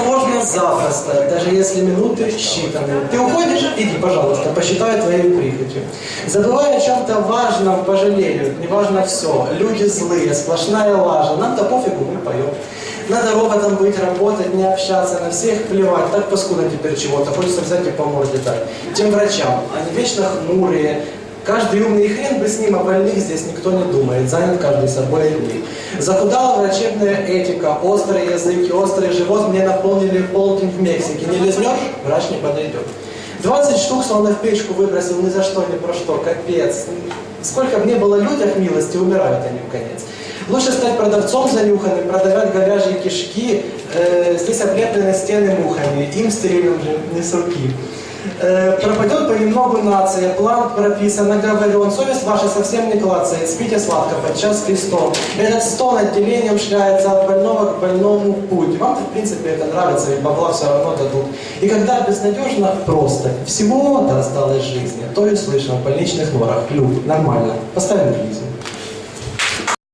Уволиться можно запросто, даже если минуты считаны. Ты уходишь? Иди, пожалуйста, посчитай твоей прихотью. Забывая о чем-то важном, пожалеют, неважно все. Люди злые, сплошная лажа. Нам-то пофигу, мы поем. Надо роботом быть, работать, не общаться, на всех плевать. Так паскудно теперь чего-то, хочется взять и по морде дать. Тем врачам, они вечно хмурые, Каждый умный хрен бы с ним, о больных здесь никто не думает, занят каждый собой одним. Захудала врачебная этика, острые языки, острый живот мне наполнили полдень в Мексике. Не лизнешь, врач не подойдет. 20 штук словно в печку выбросил ни за что, ни про что, капец. Сколько бы не было людях милости, умирают они в конец. Лучше стать продавцом занюханным, продавать говяжьи кишки, э, здесь облеплены стены мухами, им стерильным же не с руки. Э, пропадет понемногу нация, план прописан, наговорен, совесть ваша совсем не клацает, спите сладко, подчас крестом. Этот стон отделением шляется от больного к больному путь. Вам-то, в принципе, это нравится, ведь бабла все равно дадут. И когда безнадежно, просто, всего-то осталось жизни, то и слышно в больничных норах, клюк, нормально, поставим жизнь.